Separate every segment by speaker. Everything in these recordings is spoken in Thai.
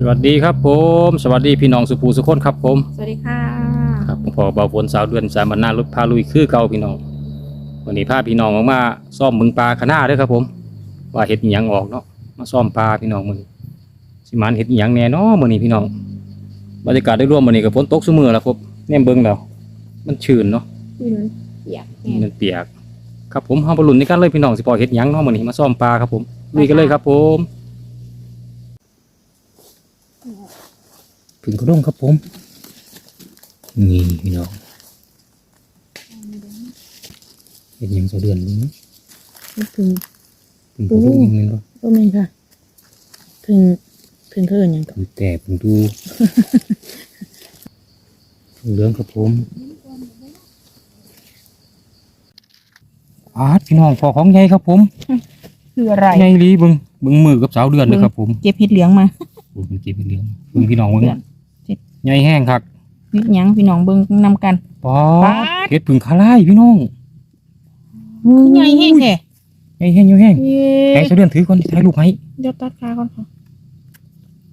Speaker 1: สวัสดีครับผม สวัสดีพี่น้องสุภูสุคนครับผม
Speaker 2: สวัสดีค่ะ
Speaker 1: ครับผมพอเบาฝนสาวเดือนสามบรรณารถพาลุยคือเก่าพี่น้อง วันนี้พาพี่น้องออกมาซ่อมมึงปลาขนาเด้อครับผม ว่าเห็ดอิหยังออกเนาะมาซ่อมปลาพี่น้องมือนี้สิมันเห็ดอิหยังแน่เนาะมื้อนี้พี่น้องบรรยากาศได้ร่วมมื้อนี้กับฝนตกซุมื้อแล้วครับแนมเบิ่งแล้วมันชื้นเนาะ
Speaker 2: ที่นั้นเปียกแห้ง
Speaker 1: มันเปียก ครับผมเฮาบ่ลุ้นในกันเลยพี่น้องสิปล่อยเห็ดหยังเนาะมื้อนี้มาซ่อมปลาครับผมลุยกันเลยครับผม ถึงกระด้งครับผม นี่พี่น้องเห็ดหยังสะเดือนนี้
Speaker 2: นึกถึง
Speaker 1: ถึงกระด้งยังไงเนาะ
Speaker 2: ก็ไม่ค่ะ ถึงถึงเธออย่างกับ
Speaker 1: ถึงแต่ผมดูถึงเหลืองครับผมอาดพี่น้องพอของใหญ่ครับผม
Speaker 2: คืออะไร
Speaker 1: ใหญ่ลีเบิ่งเบิ่งมือกับสาวเดือนเลยครับผม
Speaker 2: เก็บเห็ดเหลืองมา
Speaker 1: โอ้ยมันเจ็บเป็นเรื่องเบิ่งพี่น้องเบิ่ง
Speaker 2: เดือนเจ็ด
Speaker 1: ใหญ่แห้งครับ
Speaker 2: เห็ดหยังพี่น้องเบิ่งนำกัน
Speaker 1: ป๊อ
Speaker 2: ป๊า
Speaker 1: ด
Speaker 2: ด
Speaker 1: เฮ็ดผึ่งคาไล่พี่น้อง
Speaker 2: คือไงแห้งแท้
Speaker 1: ใหญ่แห้งอยู่แห้ง
Speaker 2: เย้
Speaker 1: แห้งเสะเดือนถือก่อนถ่ายรูปให้
Speaker 2: เดี๋ยวตัดขาก่อนค่ะ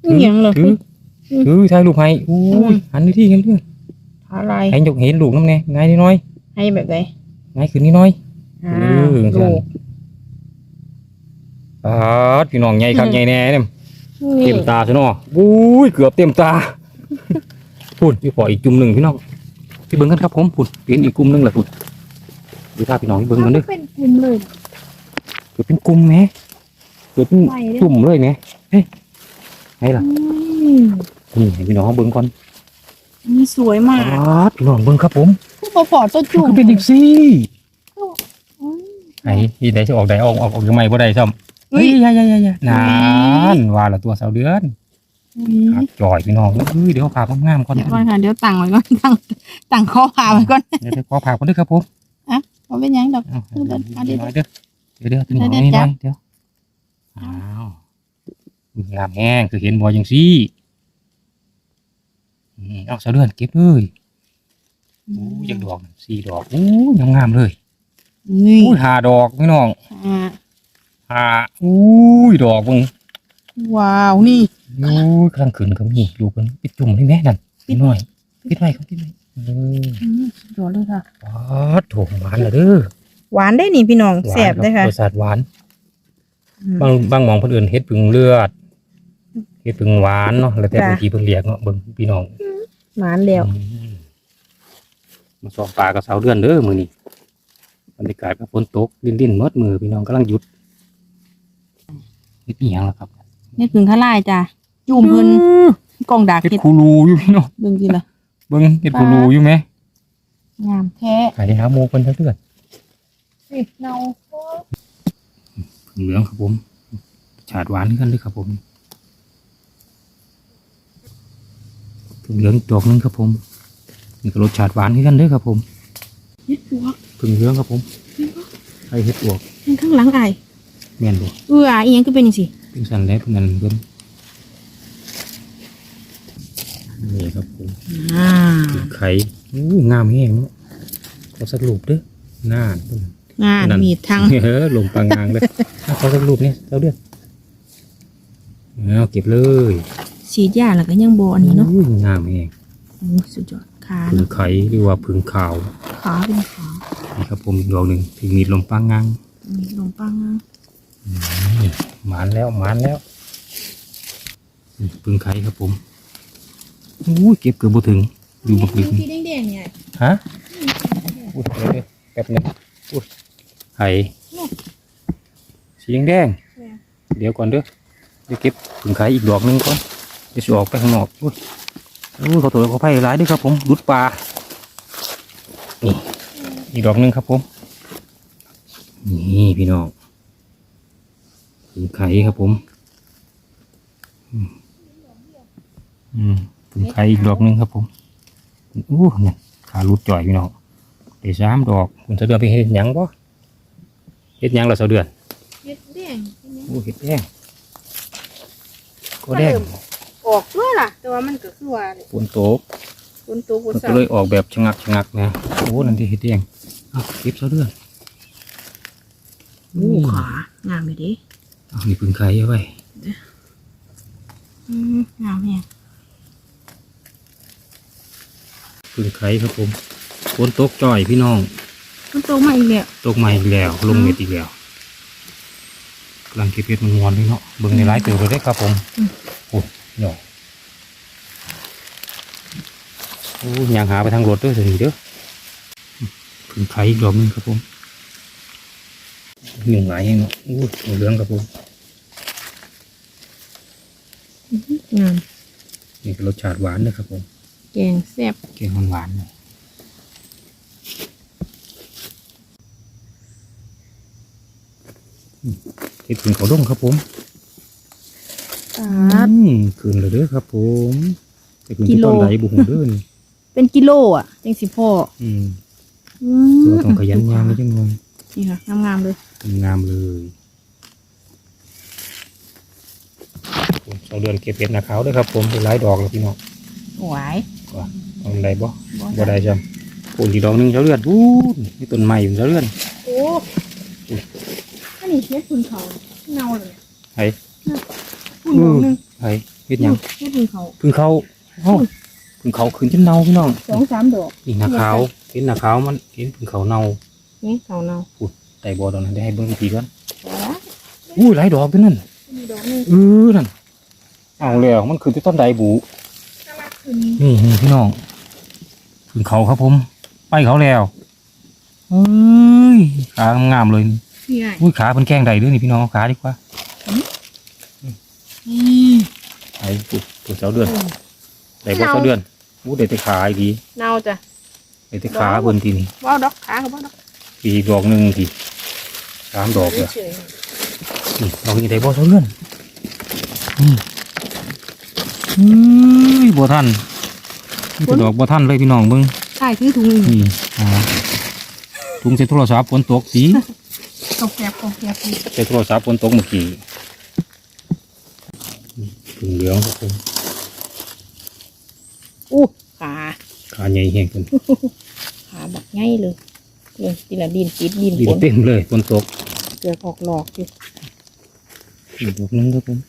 Speaker 2: นี่หยังเหรอ
Speaker 1: ถือถือถ่ายรูปให้โอ้ยหันไปที่กันเพื่อน
Speaker 2: อะไร
Speaker 1: ให้ยกเห็นลูกน้ำแน่ง่ายนิดหน้อย
Speaker 2: ให้แบบไหน
Speaker 1: ง่ายขึ้นนิดหน้อย
Speaker 2: อ่า
Speaker 1: เออ
Speaker 2: ลูก
Speaker 1: ป๊าดพี่น้องใหญ่คัก
Speaker 2: อืม
Speaker 1: ใหญ่แน่เนี่ย
Speaker 2: นี่
Speaker 1: เต็มตาซะเนาะอุ้ยเกือบเต็มตา พูดพี่ขออีกจุ่มหนึ่งพี่น้องพี่เบิ่งกันครับผมพูดเป็นอีกกลุ่มหนึงแหละพูดดูท่าพี่น้องพี่เบิ่งกันเด้อ
Speaker 2: เป็นกลุ่มเลย
Speaker 1: เกิดเป็นกลุ่มไหมเกิดเป็น
Speaker 2: ไปเลย
Speaker 1: จุ่มเลยไหมเฮ้ยไงล่ะ
Speaker 2: อืม
Speaker 1: นี่ให้พี่น้องเบิ่งก่อน
Speaker 2: นี่สวยมาก
Speaker 1: อ๋อพี่น้องเบิ่งครับผม
Speaker 2: ผู้พอพอตัวจุ่ม
Speaker 1: มันเป็นอีกซี่
Speaker 2: อืม
Speaker 1: ไอ้ที่ไหนจะออกได้ออกออกออกยังไงบ่ได้ซ้ำ
Speaker 2: เฮ้ย
Speaker 1: ยายายายานานว่าละตัวสาวเดือน
Speaker 2: อุ๊ย
Speaker 1: ครับจ่อยพี่น้องเอ้ยเดี๋ยวพาพงามๆก่อน
Speaker 2: เดี๋ยวก่อนค่ะเดี๋ยวตั้งไว้ก่อนตั้งตั้งข้อพาไว้ก่อน
Speaker 1: เดี๋ยวเดี๋ยวขอพาก่อนเด้วยครับผม
Speaker 2: เอาเป็นหยังดอก
Speaker 1: เอา
Speaker 2: เดี๋ยวเดี๋ยว
Speaker 1: เดี๋ยวเดี๋ยวเดี๋ยวเดี๋ยว
Speaker 2: เดี๋
Speaker 1: เดี๋ยวว
Speaker 2: ยเดี๋
Speaker 1: เดี๋
Speaker 2: ย
Speaker 1: ยววเดี๋ยวอ้าวงามแห้งคือเห็นบัวยังซี่อืมเอาสาวเดือนเก็บเลยโอ้ยยังดอกสี่ดอกโอ้ยยังงามเลย
Speaker 2: นี่
Speaker 1: อุ้ยหาดอกพี่น้อง
Speaker 2: อ่า
Speaker 1: หาอุ้ยดอกมึง
Speaker 2: ว้าวนี่
Speaker 1: อุ้ยกำลังขึ้นก็มีลูกมันปิดจุ่มได้ไหมนั่นปิดหน่อยปิดไว้ครับปิดไว้เออ
Speaker 2: อืมสุดยอดเลยค่ะ
Speaker 1: อ๋อโถหวานเลยเด้อ
Speaker 2: หวานได้นี่พี่น้อง
Speaker 1: หวาน
Speaker 2: แสบได้ค่ะ
Speaker 1: รสชาติหวาน
Speaker 2: อืม
Speaker 1: บางบางหมองเพิ่นเอื่นเฮ็ดผึ่งเลือดเฮ็ดผึ่งหวานเนาะแล้วแต่
Speaker 2: จ้ะ
Speaker 1: บางทีเพิ่นเรียกเนาะเบิ่งพี่น้อง
Speaker 2: หวานแล้ว
Speaker 1: อืมมาสอบปลากับสาวเดือนเด้อมื้อนี้บรรยากาศก็ฝนตก ลิ้นๆหมดมือพี่น้องกำลังหยุดเฮ็ดอีหยังล่ะครับ
Speaker 2: นี่ถึงข้าลายจ้ะจุ่มเพิ่นกล่องดาก
Speaker 1: เฮ็ด
Speaker 2: เห็ด
Speaker 1: คูรูอยู่พี่น้อง
Speaker 2: เบิ่งกินละ
Speaker 1: เบิ่งเฮ็ดคูรูอยู่ไหม
Speaker 2: งามแท้
Speaker 1: หายหาหมูเพิ่นซะเดือน
Speaker 2: นี่เนา
Speaker 1: เหลืองครับผมชาติหวานขึ้นเลยครับผมผึ่งเหลืองอีกดอกหนึงครับผมนี่ก็รสชาติหวานขึ้นเลยครับผม
Speaker 2: เฮ็ดปวก
Speaker 1: ผึ่งเหลืองครับผมไอเห็ดอวก
Speaker 2: เห็นข้างหลังไอ้าย
Speaker 1: แม่นบ่
Speaker 2: เอื้ออีหยังก็เป็นจังซี่
Speaker 1: เป็นสันแล้วเป็นนันเบิ่งนี่ครับผม
Speaker 2: อ่า
Speaker 1: ผึ่งไข่อู้งามแห้งเนาะขอสักรูปเด้อน่านต้น
Speaker 2: งานมีดทาง
Speaker 1: เฮ้อลงปางงางเลยเอาขอสักรูปเนี่ยเท่าเดือนเอาเก็บเลย
Speaker 2: ฉีดยาแล้วก็ยังบ่อันนี้เนาะ
Speaker 1: อุ้ยงามแห้ง
Speaker 2: โอ้สุดยอดขา
Speaker 1: ผึ่ง
Speaker 2: เนาะ
Speaker 1: ไข่หรือว่าผึ่งขาว
Speaker 2: ขาเป็นขา
Speaker 1: นี่ครับผมอีกดอกหนึ่งถึงมีดลมปางงาง
Speaker 2: มีขนมปังนะ
Speaker 1: นี่ หมานแล้วหมานแล้วนี่ผึ่งไข่ครับผมอู้ยเก็บเกือบบ่ถึงอยู่บักดึก
Speaker 2: สีแดงๆเนี่ย
Speaker 1: ฮะอุ้ยเดี๋ยวเดี๋ยวแป๊บหนึงอุ้ยไข่สีแดงๆเดี๋ยวก่อนเด้อเดี๋ยวเก็บผึ่งไข่อีกดอกหนึงก่อนเดี๋ยวสิออกไปข้างนอกอุ้ยอุ้ยเขาตัวเขาไผ่ร้ายเด้วยครับผมดุดปลานี่อีกดอกหนึงครับผมนี่พี่น้องผึ่ง ไข่ครับผมอืมอืมผึ่งไข่อีกดอกหนึงครับผมอู้เนี่ยขาลุดจ่อยพี่น้องเดี๋ยวสามดอกคุณเสะเดือนไปเห็ดหยังบ่เห็ดหยังเราเสะเดือน
Speaker 2: เฮ็ดแดง
Speaker 1: อู้เห็ดแดงก็แดง
Speaker 2: ออกด้วยล่ะ แต่ว่ามันก็คือว่า
Speaker 1: ฝนตก
Speaker 2: ฝนตกฝ
Speaker 1: มันน
Speaker 2: สา
Speaker 1: ก็เลยออกแบบชะงักชะงักนะโอ้นั่นที่เห็ดแดงเอาเก็บเสะเดือน
Speaker 2: โอ้ขางามเลยดิ
Speaker 1: เอานี่ผึ่งไข่เอาไว้
Speaker 2: อืมงามเนี่ย
Speaker 1: พึ่งไข่ครับผมฝนตกจ่อยพี่น้อง
Speaker 2: มันโตมาอีกแล้ว
Speaker 1: ตกใหม่อีกแล้วลงเม็ดอีกแล้วกำลังเก็บเห็ดมันงอนด้วยเนาะเบิ่งในไลฟ์เติมเลยได้อครับผมโอ้ยหยอกโอ้ยยางหาไปทางรถเด้วยสิเด้อพึ่งไข่อีกรอบหนึงครับผมหนึ่งหลายเองเนาะอู้ยเหลืองครับผม
Speaker 2: งาม
Speaker 1: นี่เป็นรสชาติหวานนะครับผม
Speaker 2: แกงแซ่บ
Speaker 1: เก่งหวานๆเลยอืมเห็ดพึ่งเขาดงครับผม
Speaker 2: ตัด
Speaker 1: อืมคืนเลยเด้อครับ ผมแต่คืน
Speaker 2: กิ
Speaker 1: ที่
Speaker 2: โล
Speaker 1: ตอนไหนบุหงเด้อนี่
Speaker 2: เป็นกิโลอะจังสิพ่อ
Speaker 1: อืม
Speaker 2: อื
Speaker 1: ตัวต้องขยันยางนิดจังเลย
Speaker 2: นี่ค่ะงามๆเลย
Speaker 1: งามเลย ผมสองเดือนเก็บเห็ดนาขาวเด้วยครับผมเป็นหลายดอกแล้วพี่น้อง
Speaker 2: หวาย
Speaker 1: ก็เอาอะไรบ่
Speaker 2: บ่
Speaker 1: บ่ได้จำปูนอีกดอกหนึงเช้าเลือดวู้นี่ต้นไม้อยู่เช้าเลือด
Speaker 2: โอ้อันนี้เฮ็ดคุณเขาเน่าเลย
Speaker 1: ไอ้
Speaker 2: คุณดอกหนึง
Speaker 1: ไอ้เฮ็ดหยัง
Speaker 2: เฮ็ดคุณเขา
Speaker 1: พึ่งเขาเอ้าพึ่งเขาขึ้นจนเน่าพี่น้อง
Speaker 2: สองสามดอก
Speaker 1: นี่นาขาวเห็นนาขาวมันเห็นพึ่งเขาเน่า
Speaker 2: นี่เขาเน่า
Speaker 1: แต่บ่ตอนนั้นได้ให้เบิ่งอีกทีก่อน
Speaker 2: เอาละ
Speaker 1: อู้หลายดอกด้วยนั่น
Speaker 2: มีดอกหนึง
Speaker 1: เออนั่น เอาแล้วมันคือที่ต้นไดบู
Speaker 2: น่ารักขึ้น
Speaker 1: นี่นี่พี่น้องถึงเขาครับผม ไปเขาแล้วเอ้ยขางามๆเลย
Speaker 2: นี่ไง
Speaker 1: อุ้ยขาเป็นแกล้งใดด้วยนี่พี่น้องเอาขาดีกว่า
Speaker 2: นี่
Speaker 1: ไอ้ปุ๊บตัวเสาเดือนไดบ่เสาเดือนอู้เด็ดแต่ขาอีกที
Speaker 2: เน่าจ้ะ
Speaker 1: เด็ดแต่ขาเพิ่นทีนี่
Speaker 2: ว้าวดอกขากับว้าวดอก
Speaker 1: อีกดอกหนึ่งทีสามดอกเลย
Speaker 2: เฉย
Speaker 1: นี่ดอกนี้ไดบ่เสาเดือนนี่ อุ้ยบ่ทันนี่ก็ดอกบ่ทันเลยพี่น้องเบิ่ง
Speaker 2: ๆใช่คือถุง
Speaker 1: นี่อ่าถุงใส่โทรศัพท์ฝนตกสี
Speaker 2: กาแฟกาแฟดี
Speaker 1: ใส่โทรศัพท์ฝนตกเมื่อกี้นี่ถึงเหลืองครับผม
Speaker 2: อู้ขา
Speaker 1: ขาใหญ่แห้งกัน
Speaker 2: ขาบักง่ายเลยเลยทีละดินติดดิน
Speaker 1: ดิ
Speaker 2: ฝ
Speaker 1: น
Speaker 2: น
Speaker 1: เต็มเลยฝนตก
Speaker 2: เกือกออกหลอกอยู่
Speaker 1: อีกดอกหนึงครับผม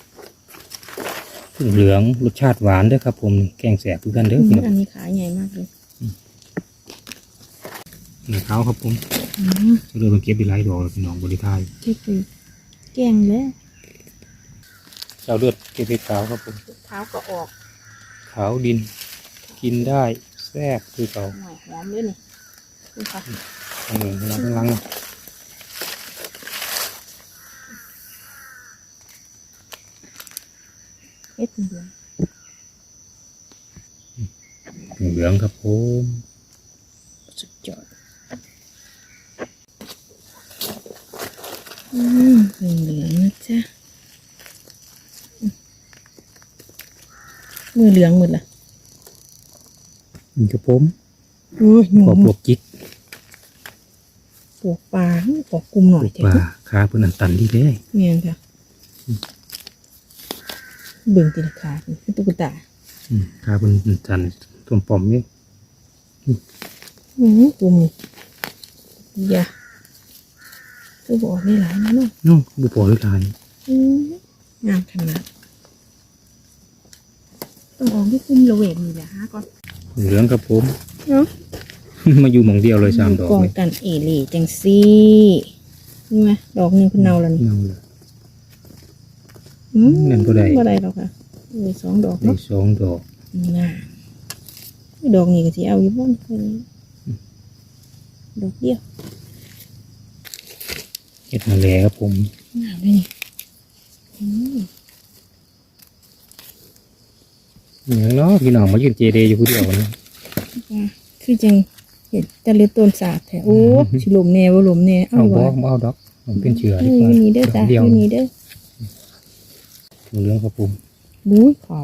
Speaker 1: ถึงเหลืองรสชาติหวานเด้อครับผมนี่แกงแสบคือกันเด้อพี่น้อง
Speaker 2: อันนี้ขาใหญ่มากเลย
Speaker 1: หน้าเท้าครับผม
Speaker 2: อืม
Speaker 1: จะเริ่มเก็บไปหลายดอกแล้วพี่น้องบริทาย
Speaker 2: เจ็บเลยแกงแล้ว
Speaker 1: เจ้าเลือดเก็บไปขาวครับผม
Speaker 2: เท้าก็ออก
Speaker 1: ขาวดิน กินได้แซ่บคือเก่า
Speaker 2: หน่อยหอมเลยนี่ดูค่ะ
Speaker 1: ข้างหนึ่งข้างหลังข้าง หลัง
Speaker 2: เฮ็ดเหลือง
Speaker 1: เหลืองครับผม
Speaker 2: สุดยอดอืมเหลืองๆนะจ๊ะอืมมือเหลืองหมดละ
Speaker 1: นี่ครับผม
Speaker 2: โอ้ยหนู
Speaker 1: ปอกปลวกจิก
Speaker 2: ปวกปลาปวกกลุ่มหน่อย
Speaker 1: ป
Speaker 2: เถ
Speaker 1: ลา
Speaker 2: อะ
Speaker 1: ขาเพื่อนอันตันดีเด้
Speaker 2: เมียนค่ะ เบิ่งตีละขาเป็นตุ๊กตา
Speaker 1: อืมขาเพื่อนอันตันต้มปอมนี่
Speaker 2: อืมกลุ่มนี่อย่าคือบอกได้หลายนะเนาะ
Speaker 1: น้องบุปผาด้วยลาย
Speaker 2: อืมงามขนาดต้องออกที่คุ้มระเวงนี่แหละฮะก่อน
Speaker 1: เหลืองครับผม
Speaker 2: เนาะ
Speaker 1: มาอยู่หมองเดียวเลยสามดอก
Speaker 2: กอง
Speaker 1: เลย
Speaker 2: กันเอหลีจังซี่นี่ไหมดอกหนึงคุณเนาแล้วนี่
Speaker 1: เงาเลย
Speaker 2: อืม
Speaker 1: นั่นบ่ได้
Speaker 2: บ่ได้หรอกค่ะมีสองดอก
Speaker 1: ได้
Speaker 2: เนาะ
Speaker 1: สองดอก
Speaker 2: น่าดอกนี้ก็สิเอาอยู่บ้านคนดอกเดียว
Speaker 1: เห็ดนาแลครับผม
Speaker 2: งามเลยนี่อืม
Speaker 1: อย่างเนาะพี่น้องมายืนเจเดอยู่ผู้เดียวนะ
Speaker 2: อะคือจังเห็นแต่เลือต้นสาดแท้โอ้
Speaker 1: อืม
Speaker 2: สิลมแน่บ่ลมแน่เอา
Speaker 1: เอา
Speaker 2: ดี
Speaker 1: บ
Speaker 2: ก
Speaker 1: อ
Speaker 2: ว่าก
Speaker 1: บ่เอาดอกมันเป็นเชื้อ
Speaker 2: เอ
Speaker 1: ดี
Speaker 2: อก
Speaker 1: ว่า
Speaker 2: อยู่นี่เด้อจ้ะ
Speaker 1: เดี
Speaker 2: อ
Speaker 1: ยว
Speaker 2: ยู่นี่เด้อ
Speaker 1: เหลืองครับผม
Speaker 2: บุ้ยขอ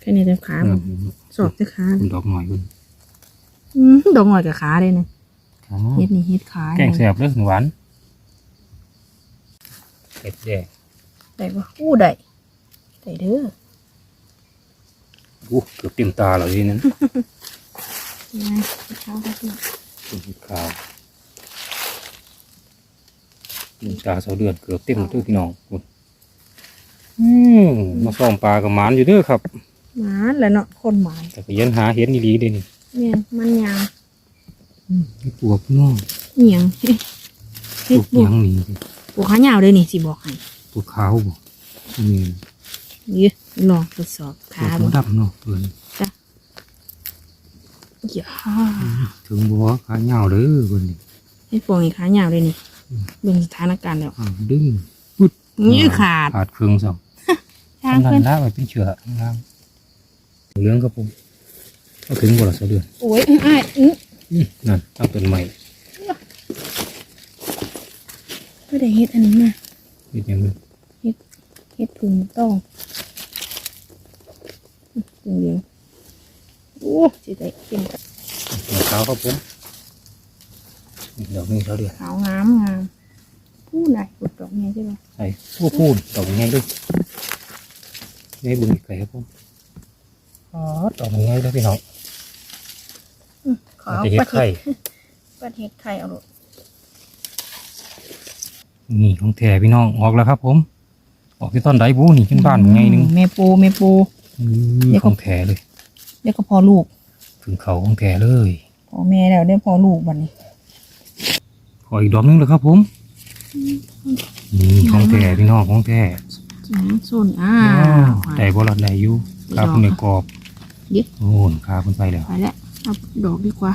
Speaker 2: แค่นี้แต่ขา
Speaker 1: อื
Speaker 2: บ่
Speaker 1: ม
Speaker 2: สอบแต่ขา
Speaker 1: เป็นดอกหน่อยคุณ
Speaker 2: อืมดอกหน่อยกับขาเลยนะเฮ็ดนี่เฮ็ดขา
Speaker 1: แกงแสบเลยหวานเห็ดแดง
Speaker 2: ได้บ่อู้ได้ได้เด้อ
Speaker 1: อู้เกือบเต็มตาเลยทีนั้น
Speaker 2: ยังไงขาเขาสิ
Speaker 1: เป็นเห็ดขาวเต็มตาเสาเดือนเกือบเต็มตัวพี่น้องคุณ อืมมาซ่อมปลากับหมานอยู่เด้อครับ
Speaker 2: หมาแหละเนาะคนหมาย
Speaker 1: แต่ก็ยันหาเห็นอีหลีเด้นี่
Speaker 2: เนี่ยมันยาง
Speaker 1: นี่ปวกน้อง
Speaker 2: เหียง
Speaker 1: ป
Speaker 2: เฮ็
Speaker 1: ว
Speaker 2: ด
Speaker 1: ก
Speaker 2: บว
Speaker 1: ยั
Speaker 2: ก
Speaker 1: งนี่
Speaker 2: บวกขายาวเลยนี่สิบอกให้
Speaker 1: ปวกขาวบ่นี่
Speaker 2: ยี่ลองทดสอบ
Speaker 1: ปว
Speaker 2: ขากบ
Speaker 1: มันดำเนาะเพิ่น
Speaker 2: อย่า
Speaker 1: ถึงบ่ขาเหยาวเด้อเพิ่นนี่
Speaker 2: เฮ็ดบวกนี่ขายาวเลยนี่
Speaker 1: อืม
Speaker 2: เบิ่งสถานการณ์แล้ว
Speaker 1: อ้าวดึง
Speaker 2: นี่ขาด
Speaker 1: ขาดครึ่งซะ
Speaker 2: ทาง
Speaker 1: ทำ
Speaker 2: เพิ่
Speaker 1: งานนละไว้เป็นเชื้อข้างล่างเหลืองครับผมเอาถึงบ่ล่ะเสะเดือน
Speaker 2: โอ้ยอ้ายอื้อ
Speaker 1: อืมนั่นเอาเป็นใหม่
Speaker 2: ไม่ได้เฮ็ดอันนี้มา
Speaker 1: เฮ็ดหยังเด้อ
Speaker 2: เฮ็ดพึ่งต้องพึ่งเลี้ยงโอ้สิได้กินกับ
Speaker 1: หัวขาวครับผมอีกดอกหนึงเสะเดือน
Speaker 2: ขาวงามงามผู้ใดกดดอกเนี่ยใช่ไหม
Speaker 1: ใส่พวกพูนดอกยังไงด้วย นี่บึงอีกไก่ครับผมอ๋อดอกยังไงด้วยพี่น้อง
Speaker 2: ขอ
Speaker 1: อาจ
Speaker 2: เอา
Speaker 1: จะเห็
Speaker 2: ป
Speaker 1: ด
Speaker 2: ระ
Speaker 1: ไข่
Speaker 2: เทศประเทศไข่เอาลูก
Speaker 1: นี่ของแท้พี่น้องออกแล้วครับ ผม ออกที่ต้นไดบูนี่ขึ้นบ้านยังไงนึง
Speaker 2: แม่ปูแม่ปูเดี๋ยว
Speaker 1: ของแท้เลย
Speaker 2: เดี๋ยวก็พอลูก
Speaker 1: ถึงเขาของแท้เลย
Speaker 2: พอแม่แล้วเดี๋ยวพอลูกบัดนี้
Speaker 1: ขออีกดอกหนึงเลยครับ ผมนี่ของแท้พี่น้องของแท้
Speaker 2: อืมส่วนอ้า
Speaker 1: อ้าววได้บ่ล่ะได้อยู่คาบในกรอบ
Speaker 2: เดี๋ยว
Speaker 1: โอ้นคาบมันไปแล้ว
Speaker 2: ไปแล้วเอาดอกดีกว่า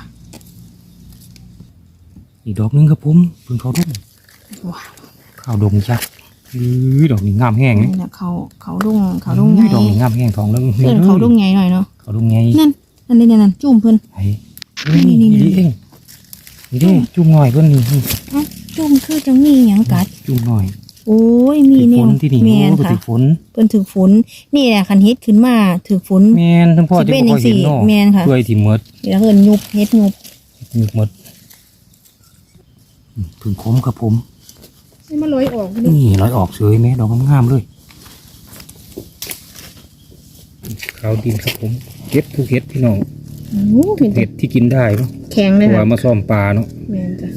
Speaker 1: อีกดอกหนึงครับผมเพิ่งเขาดง
Speaker 2: ว้าว
Speaker 1: ข้าวดงจักอื้อดอกนี้งามแห้ง
Speaker 2: นี่
Speaker 1: นี่
Speaker 2: นะเขาเขาดุงเขาดุงไง
Speaker 1: ดอกนี้งามแห้งทองเรื่อง
Speaker 2: เพื่อนเขาดุงไงหน่อยเนาะ
Speaker 1: เขาดุงไง
Speaker 2: นั่นนั่นนี่นั่นจุ่มเพิ่น
Speaker 1: ไอ้นี่
Speaker 2: นี่
Speaker 1: นี่
Speaker 2: นี่
Speaker 1: นี่เองนี่เด้จุ่มหน่อยเพิ่นนี่นี่
Speaker 2: เอ้าจุ่มคือจังมีหยังกัด
Speaker 1: จุ่มหน่อย
Speaker 2: โอ้ยมี
Speaker 1: ถือ
Speaker 2: แน
Speaker 1: ฝ
Speaker 2: วน
Speaker 1: ที่นี่
Speaker 2: แม
Speaker 1: โอ้
Speaker 2: น
Speaker 1: ก็
Speaker 2: ค่ะ
Speaker 1: ถือฝน
Speaker 2: เพิ่นถึกฝนนี่แหละคันเฮ็ดขึ้นมาถึกฝน
Speaker 1: แมนทั้งพ่อ
Speaker 2: สิ
Speaker 1: จะ
Speaker 2: เป็
Speaker 1: บ่
Speaker 2: น
Speaker 1: ค่อย
Speaker 2: จัง
Speaker 1: เห็น
Speaker 2: ซี่
Speaker 1: เนาะ
Speaker 2: แม่นค่ะ
Speaker 1: เพื่อยที่หมด
Speaker 2: เดี๋ยวเพิ่นยุบเฮ็ดยุบ
Speaker 1: ยุบหมดอืมถึงคมครับผม
Speaker 2: ให้มันลอยออก
Speaker 1: นี่ร้อยออกเฉยแม่ดอกงามๆเลยขาวดินครับผมเก็บทุกเห็ดพี่น้อง
Speaker 2: โอ้เห็น
Speaker 1: เห็ดที่กินได้เนาะ
Speaker 2: แข็ง
Speaker 1: เพ
Speaker 2: เลย
Speaker 1: ราะ
Speaker 2: ค่ะ
Speaker 1: ว่ามาซ่อมปลาเนาะ
Speaker 2: แม่นจ้ะ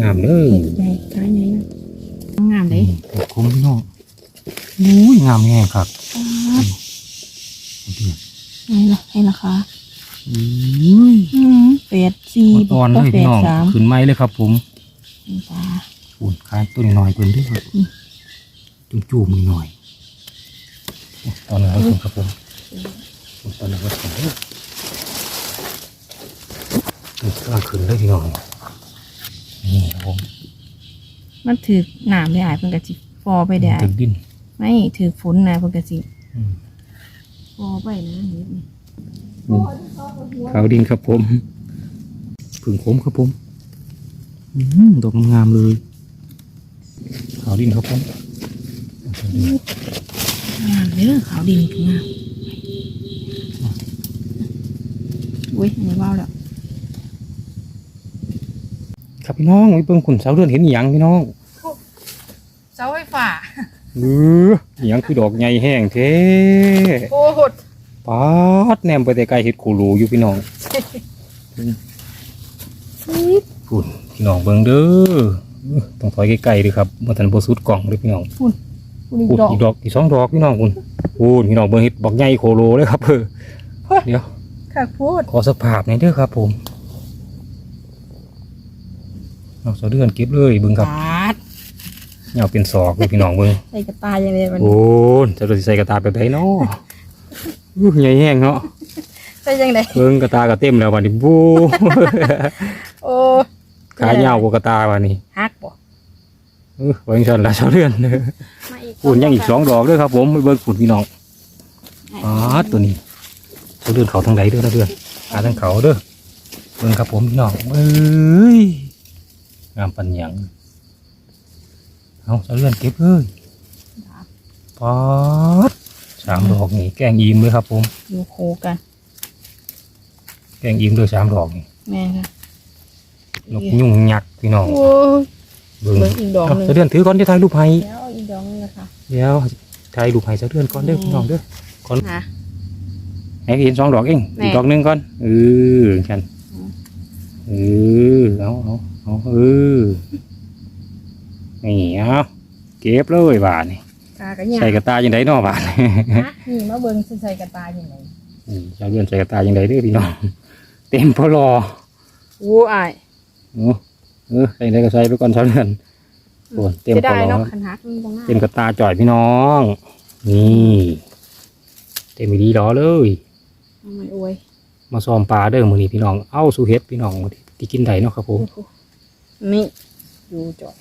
Speaker 1: งามเลย
Speaker 2: เห็ดใหญ่ขาใหญ่นะงามเลย
Speaker 1: ถึงคมพี่น้องอุ้ยงามแห้งครับนี่
Speaker 2: ให้ละให้ราคา
Speaker 1: อุ้ย
Speaker 2: อืมแปดสี่
Speaker 1: อ่อนๆเลย
Speaker 2: แป
Speaker 1: พี่
Speaker 2: ด
Speaker 1: น้อง
Speaker 2: สาม
Speaker 1: ขึ้นไม้เลยครับ ผม
Speaker 2: ปลา
Speaker 1: ปูนคายตัวน้อยๆเพิ่นด้วยครับ
Speaker 2: อืม
Speaker 1: จุ่มจูมหน่อยๆตอนนี้นผมครับผมตอนนี้ก็ถึงแล้วนี่กำลังขึ้นเลยพี่น้องนี่ครับผม
Speaker 2: มันถือหนามได้อายเพิ่นก็สิฟอไปได้
Speaker 1: ถึงดิน
Speaker 2: ไม่ถือฝนนะเพิ่นก็สิ
Speaker 1: อืม
Speaker 2: ฟอไปนะเห็ดนี่
Speaker 1: ขาวดินครับผมผึ่งโคมครับผมอื้อหือดอกงามๆเลยขาวดินครับผม
Speaker 2: งามเด้อขาวดินคืองามอุ้ยอันนี้ว้าวแล้ว
Speaker 1: ครับพี่น้องไว้เบิ่งขุนเสาเดือนเห็นอหย่างพี่น้อง
Speaker 2: เสาไฟฟ้า
Speaker 1: เอออหย่างคือดอกใหญ่แห้งเท่
Speaker 2: โอ้โหด
Speaker 1: ปาดแนมไปแต่ไกลเห็ดขูรูอยู่พี่น้องพุ่นพี่น้องเบิ่งเด้อต้องถอยใกล้ๆด้วยครับมาทันโบสุดกล่องเลยพี่น้อง
Speaker 2: คุณ
Speaker 1: พุ่น
Speaker 2: ดอก
Speaker 1: อีกดอกอีกสองดอกพี่น้องพุ่นพุ่นพี่น้องเบิ่งเห็ดบอกใหญ่โคโลเลยครับเออเดี๋ยว
Speaker 2: ค่ะพูด
Speaker 1: ขอสักภาพหน่อยเด้อครับผม เอาเสาเดือนเก็บเลยเบิ่งครับ
Speaker 2: ปาด
Speaker 1: เนี่ยเป็นศอกเลยพี่น้องเบิ่ง
Speaker 2: ใส่กระตายยังไงมัน
Speaker 1: โอ้ยจะโดนใส่กระตาแบบไหนเนาะอู้ใหญ่แห้งเนาะ
Speaker 2: ใส่ยังไง
Speaker 1: เบิ่งกระตากระเต็มแล้ววันนี้บู
Speaker 2: โอ้
Speaker 1: ขาเหี่ยวกว่ากระตาวันนี้
Speaker 2: ฮักบ่
Speaker 1: เออเบิ่งชันละเสาเดือนเด้อ
Speaker 2: มาอีก
Speaker 1: ปุ่นยังอีกสองดอกเด้วยครับ ผมไปเบิ่งปุ่นพี่น้องอ๋อตัวนี้เสาเดือนเขาทางไหนเด้อเสาเดือนหาทางเขาเด้อเบิ่งครับผมพี่น้องเอ้ย งามปัญญังเอาเสาเดือนเก็บเลยป๊าดสามดอกนี่แกงอิ่มเลยครับผม
Speaker 2: อยู่โคกัน
Speaker 1: แกงอิ่มเลยสามดอกนี่
Speaker 2: แม่ค่ะ
Speaker 1: นกยุ่งยักษ์พี่น้อง
Speaker 2: โอ้ย
Speaker 1: เบิ่ง
Speaker 2: เบิ่งอีกดอกหนึ่ง
Speaker 1: เสาเดือนถือก่อนจะถ่ายรูปให้
Speaker 2: แล้วอีกดอกหนึงนะคะ
Speaker 1: เดี๋ยวถ่ายรูปให้เสาเดือนก่อนเด้อพี่น้องเด้อก่อน
Speaker 2: นะ
Speaker 1: ให้เห็นสองดอกเอง
Speaker 2: แม่
Speaker 1: อีกดอกหนึ่งก่อนเออฉัน
Speaker 2: อืม
Speaker 1: เออเอาเอา เอาเออนี่เอาเก็บเลยบาทนี่
Speaker 2: ขากระยา
Speaker 1: ใส่กระตาจังไดเนาะบาด
Speaker 2: ฮะนี่มาเบิ่งสิใส่กระตายยังไง
Speaker 1: อืมชาวเรือนใส่กระตาจังไดเด้อพี่น้องเต็มพอรอ
Speaker 2: โอ้อาย
Speaker 1: โอ้เออใส่ได้ก็ใส่ไปก่อนชาวเรือนโอ้เต็ม
Speaker 2: จะ
Speaker 1: พอ
Speaker 2: ได้
Speaker 1: รอ
Speaker 2: เนาะคันหักมันตรงหน้า
Speaker 1: เต็มกระตาจ่อยพี่น้อง นี่เต็มอีดีดอเลย
Speaker 2: เอาไม่อวย
Speaker 1: มาซ้อมปลาเด้อมื้อนี้พี่น้อง เอ้าสู่เฮ็ดพี่น้องที่กินได้เนาะครับผม
Speaker 2: นี่ดูจอด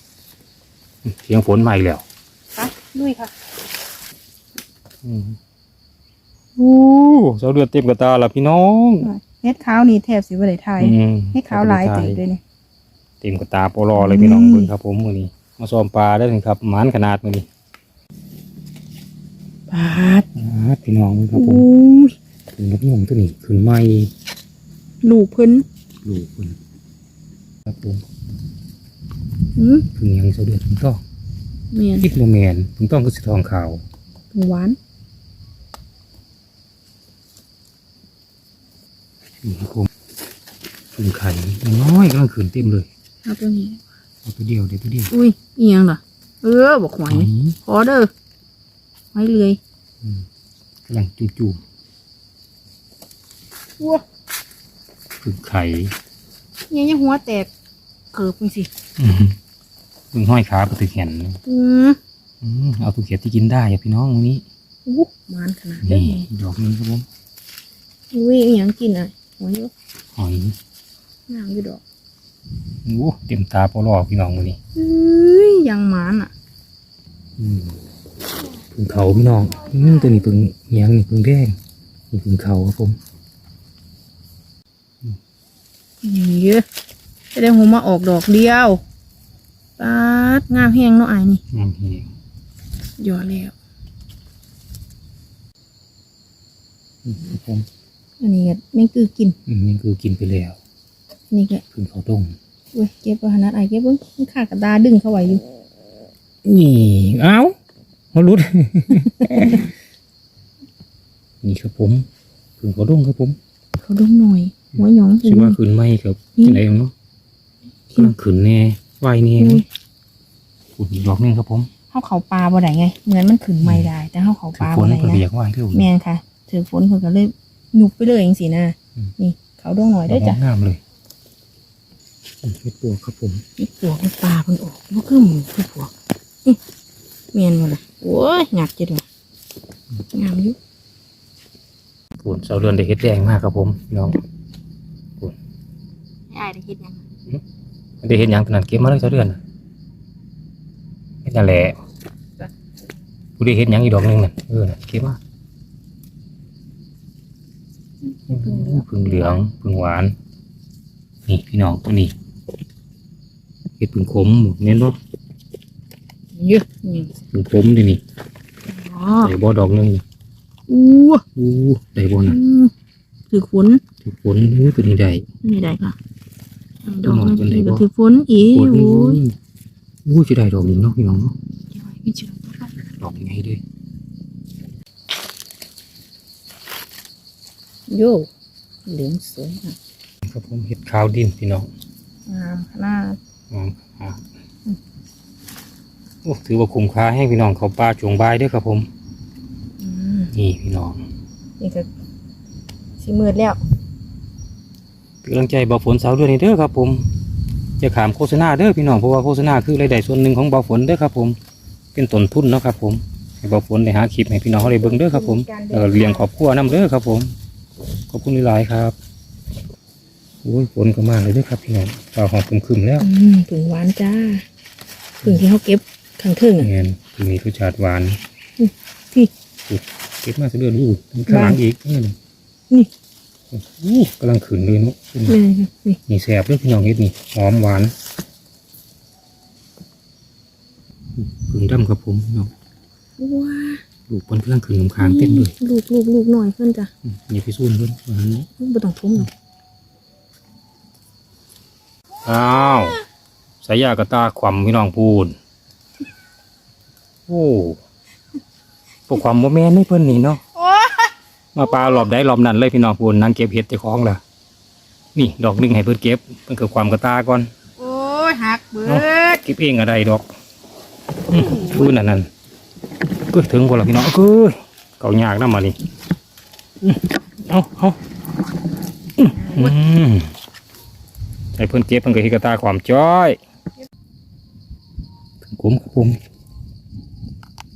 Speaker 1: เสียงฝนมาอีกแล้ว
Speaker 2: ไปลุยค่ะ
Speaker 1: อืมโอ้ชาวเรือนเต็มกระตาละพี่น้อง
Speaker 2: เฮ็ดขาวนี่แทบสิบ่ได้ทาย
Speaker 1: อืม
Speaker 2: เฮ็ดขาวหลายติดเลยนี่
Speaker 1: เต็มกระตาโปรอเลยพี่น้อง
Speaker 2: อืม
Speaker 1: เบิ่งครับ ผมมื้อนี้มาซ้อมปลาได้ถึงครับหมานขนาดมื้อนี้
Speaker 2: ปาด
Speaker 1: อ่าพี่น้องครับผม
Speaker 2: อู้ย
Speaker 1: ขึ้นกับพี่ผมตัวนี้ขึ้นใหม่
Speaker 2: ลูกเพิ่น
Speaker 1: ลูกคุณครับผม
Speaker 2: หืม
Speaker 1: พึ่งยังเสาเดือดพึ่งต้อง
Speaker 2: แม่น
Speaker 1: อีกโมเมนพึ่งต้องคือสีทองขาว
Speaker 2: หวาน
Speaker 1: นี่ครับผมพึ่งไข่น้อยกำลังขึ้นเต็มเลย
Speaker 2: เอาตัวนี้
Speaker 1: เอาตัวเดียวเดี๋ยวตัวเดียว
Speaker 2: อุ้ยอีหยังล่ะเออบอกหอย
Speaker 1: อืม
Speaker 2: ขอเด้อไว้เลย
Speaker 1: กำลังจู่จู่
Speaker 2: ว้า
Speaker 1: ๆพึ่งไข่
Speaker 2: เนี่ยยังหัวแตกเกิบจังสิ
Speaker 1: อืมพึ่งห้อยขาก็ถือแขน
Speaker 2: อืม
Speaker 1: อืมเอาตัวเขียดที่กินได้อะพี่น้องมื้อนี้
Speaker 2: อู้หวานขนาดนี้
Speaker 1: นี่ดอกหนึงครับผม
Speaker 2: อุ้ยอีหยังกินอะหัวเยอะ
Speaker 1: หอย
Speaker 2: งามอยู่ดอก
Speaker 1: โอ้เต็มตาโปรอพี่น้องมื้อนี้
Speaker 2: เอ้ยยังหมานอะ
Speaker 1: อืมพึ่งเขาพี่น้องอืมตัวนี้พึ่งเหียงนี่พึ่งแดงนี่พึ่งเขาครับผม
Speaker 2: อย่างเยอะจะได้หัวมาออกดอกเดียว ปาดงามแห้งเนาะอายนี่
Speaker 1: งามเหียง
Speaker 2: ยอดแล้ว
Speaker 1: อืมครับผม
Speaker 2: อันนี้ก็แม่งคือกิน
Speaker 1: อืมนี่คือกินไปแล้ว
Speaker 2: อันนี่ก็
Speaker 1: พึ่งเขาต้ม
Speaker 2: เว้ยเก็บไว้ขนาดไอ้เก็บเบิ้งมันขากระดาดึงเข้าไว้อยู่
Speaker 1: นี่เอ้ามาลุด นี่ครับผมพึ่งเขาต้มครับผม
Speaker 2: เขาดมหน่อยหัวหยอง
Speaker 1: สิว่าขึ้นไหมครับ
Speaker 2: นี่
Speaker 1: อะไรเนาะกำลังขึ้นแน่ไหวแน่
Speaker 2: อุ้ย
Speaker 1: ขุดอีกดอกหนึงครับผม
Speaker 2: เข้าเขาปลาบ่ได้ไง เหมือนมันขึ้นไม่ได้ แต่เข้าเขา
Speaker 1: ถื
Speaker 2: ป
Speaker 1: อ
Speaker 2: ลา
Speaker 1: ฝน
Speaker 2: บ่ได้
Speaker 1: เพิ่น
Speaker 2: นะ
Speaker 1: เรียกว่าเด้อ
Speaker 2: แม่นค่ะถือฝนเพิ่นก็เลยหยุบไปเลยอย่างสินะ
Speaker 1: อืม
Speaker 2: นี่ เขาดงหน่อย
Speaker 1: ด
Speaker 2: ได้
Speaker 1: อ
Speaker 2: อกจ้ะ
Speaker 1: งามเลยอืมเฮ็ดปวกครับผม
Speaker 2: นี่ปวกมันปลาเพิ่นออกบ่คือหมูคือปวกนี่แม่นบ่ล่ะโอ้ยหนักจังเลยงามอยู่
Speaker 1: ปวดเสาเรือนได้เฮ็ดแดงมากครับผมพี่น้อง
Speaker 2: ไอ้ได้คิดยัง
Speaker 1: ได้เฮ็ดหยังตอนนั้นเก็บมาเลยเสาเรือนน่ะเฮ็ด นั่นแหละผู้ได้เฮ็ดหยังอีกดอกหนึงน่ะเออน่ะเก็บมาพึ่งเหลืองพึ่งหวาน นี่พี่น้องตัวนี้เฮ็ดพึ่งขมหมดเน้นบ่
Speaker 2: เยอะนี่
Speaker 1: พึ่งขมดินี่
Speaker 2: อ๋อ
Speaker 1: ได้บ่ดอกหนึง
Speaker 2: อู้
Speaker 1: อู้ได้บ่น่ะ
Speaker 2: อืมถือฝน
Speaker 1: ถือฝนอู้ตัวนี้ได้
Speaker 2: นี่ได้ค่ะด
Speaker 1: ต้
Speaker 2: อ
Speaker 1: อง
Speaker 2: ก
Speaker 1: มองเป็นไร
Speaker 2: นี่ก็
Speaker 1: บ่
Speaker 2: ถือฝนอี
Speaker 1: ฝน
Speaker 2: โอ้ย
Speaker 1: อู้จะได้ดอกหนึงเนาะพี่น้องเนาะ
Speaker 2: ไม่เชื่อ
Speaker 1: ดอกใหญ่เด้
Speaker 2: โยเหลืองสวยค่ะ
Speaker 1: ครับผมเห็ดขาวดินพี่น้อง
Speaker 2: งามขนาด
Speaker 1: งามครับโอ้ถือว่าคุ้มค่าให้พี่น้องเขาป่าจวงบายเด้วยครับผม
Speaker 2: อืม
Speaker 1: นี่พี่น้อง
Speaker 2: นี่ก็สีมืดแล้ว
Speaker 1: เป็นกำลังใจเบาฝนสาวด้วยนี่เด้อครับผม จะขามโฆษณาเด้อพี่น้องเพราะว่าโฆษณาคือรายได้ส่วนหนึ่งของเบาฝนเด้อครับผม เป็นต้นทุนเนาะครับผมให้เบาฝนได้หาคลิปให้พี่น้องเขาได้เบิ่งเด้อครับผมแล้วก็เลี้ยงครอบครัวนํเด้อครับผมขอบคุณหลายๆครับโอ้ยฝนก็มาเลยเด้อครับพี่น้องฟ้าหอบคึมๆแล้ว
Speaker 2: อืมผึ่งหวานจ้าผึ่งที่เขาเก็บข้างเทิงอะ
Speaker 1: เงี้ยคือมีรสชาติหวาน
Speaker 2: พี่
Speaker 1: เก็บมาสะเดือนอู้ข้างหลังอีกนี่
Speaker 2: นี่
Speaker 1: อู้กำลังขืนเลยเนาะ
Speaker 2: แม่ค่ะนี่
Speaker 1: นี่แสบเลยพี่น้องเฮ็ดนี่หอมหวานผึ่งดำครับผมเนาะ
Speaker 2: ว้า
Speaker 1: ลูกเพิ่นกำลังขืนลำคางเต็มเลย
Speaker 2: ลูกลูกลูกหน่อยเพิ่นจ้ะ
Speaker 1: อืมอย่าไปสู้เพิ่นว่าหั่นนี้
Speaker 2: บ่ต้องทุ่มหรอก
Speaker 1: อ้าวสายยากระตาขวำพี่น้องพูนโอ้พวกความโมแมนนี่เพิ่นนี่เนาะ มาปลารอบใดรอบนั้นเลยพี่น้องพูนนั่งเก็บเห็ดเจ้าของล่ะนี่ดอกหนึงให้เพิ่นเก็บเพิ่นคือความกระตาก่อน
Speaker 2: โอ้ยหักเบิด
Speaker 1: เก็บเองอะไรดอกอืมพูนอันนั้นเอ้ยถึงบ่ล่ะพี่น้องเอ้ยเก่ายากนะมานี่อื้อเอาเอาอื้ออืมให้เพิ่นเจ็บเพิ่นก็เฮ็ดกระตาความจ้อยถึงคุ้มครับผม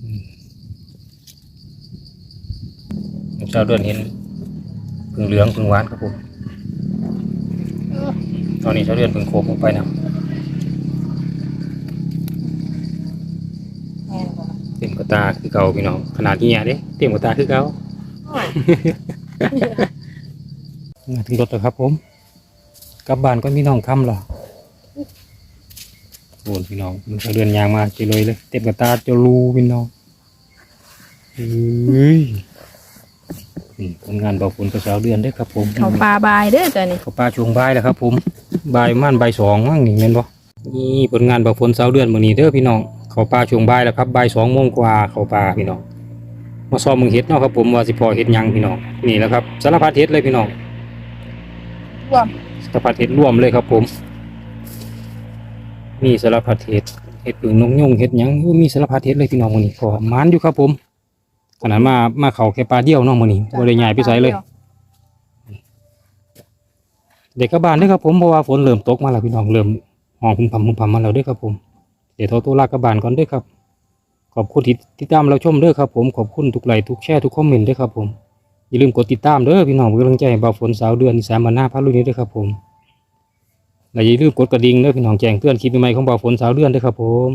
Speaker 1: อืม เช้าเดือนเห็นพึ่งเหลืองพึ่งหวานครับผมตอนนี้เช้าเดือนพึ่งโคมลงไปนะ
Speaker 2: แม่นบ่ล่ะ
Speaker 1: เต็มกระตาคือเก่าพี่น้องขนาดนี้เด้เต็มกระตาคือเก่า
Speaker 2: โอ้ย
Speaker 1: มาถึงรถแล้วครับผมกลับบ้านก็มีน้องคำเหรอโอนพี่น้องมันก็เดินยางมาเจเลยเลย เต็มกระตาเจะรูพี่น้องเฮ้ย นี่ผลงานเบาฝนกระเช้าเดือนเด้อครับผม
Speaker 2: เขาปลาบายเด้อจ้ะนี่
Speaker 1: เขาปลาช่วงบ่ายแล้วครับผมบ่ายประมันบ่ายสองมั่งนี่เห็นบ่นี่ผลงานเบาฝนเช้าเดือนมื้อนี้เด้อพี่น้องเขาปลาช่วงบ่ายแล้วครับบ่ายสองโมงกว่าเขาปลาพี่น้องมาซ้อมมึงเฮ็ดเนาะครับผมว่าสิพอเฮ็ดหยังพี่น้องนี่แหละครับสารพัดเฮ็ดเลยพี่น้อง
Speaker 2: รวม
Speaker 1: สารพัดเห็ดร่วมเลยครับผมมีสารพัดเห็ดเห็ดปึ่งนกยุงเห็ดหยังอู้มีสารพัดเห็ดเลยพี่น้องมื้อนี้พอหมานอยู่ครับผม ขนาดมามาเขาแค่ปลาเดียวเน้องมื้อนี้บ่ได้ใหญ่ไปไสเลย เด็กกลับบ้านเด้อครับผมเพราะว่าฝนเริ่มตกมาแล้วพี่น้องเริ่มห้องพุ่มพำพุ่มพำมาแล้วเด้อครับผม เดี๋ยวโทรตัวลากกลับบ้านก่อนเด้อครับ ขอบคุณที่ติดตามเราชมเด้อครับผมขอบคุณทุกไลค์ทุกแชร์ทุกคอมเมนต์เด้อครับผมอย่าลืมกดติดตามเด้อพี่น้องเป็นกำลังใจให้บ่าวฝนสาวเดือนอีสานบ้านหน้าพาลุยนี้เด้อครับผมและอย่าลืมกดกระดิ่งเด้อพี่น้องแจ้งเตือนคลิปใหม่ๆของบ่าวฝนสาวเดือนเด้อครับผม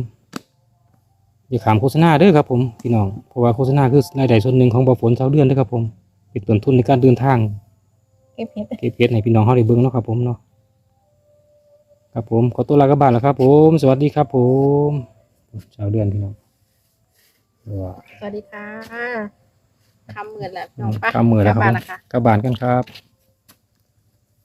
Speaker 1: อย่าขามโฆษณาเด้อครับผมพี่น้องเพราะว่าโฆษณาคือรายได้ส่วนหนึ่งของบ่าวฝนสาวเดือนเด้อครับผมเป็นต้นทุนในการเดินทาง
Speaker 2: เก็บเห็ด
Speaker 1: เก็บเพชรให้พี่น้องเฮาได้เบิ่งเนาะครับผมเนาะครับผมขอตัวลากลับบ้านแล้วครับ ผม สวัสดีครับ ผมสาวเดือนพี่น้องว้า
Speaker 2: สวัสดีค่ะคำเหมือนแล้วน้องปะ
Speaker 1: ข้ามมือแล้วครับ
Speaker 2: ก
Speaker 1: ผ
Speaker 2: บ้าน
Speaker 1: ม
Speaker 2: ละค่ะ
Speaker 1: กลับบ้านกันครับ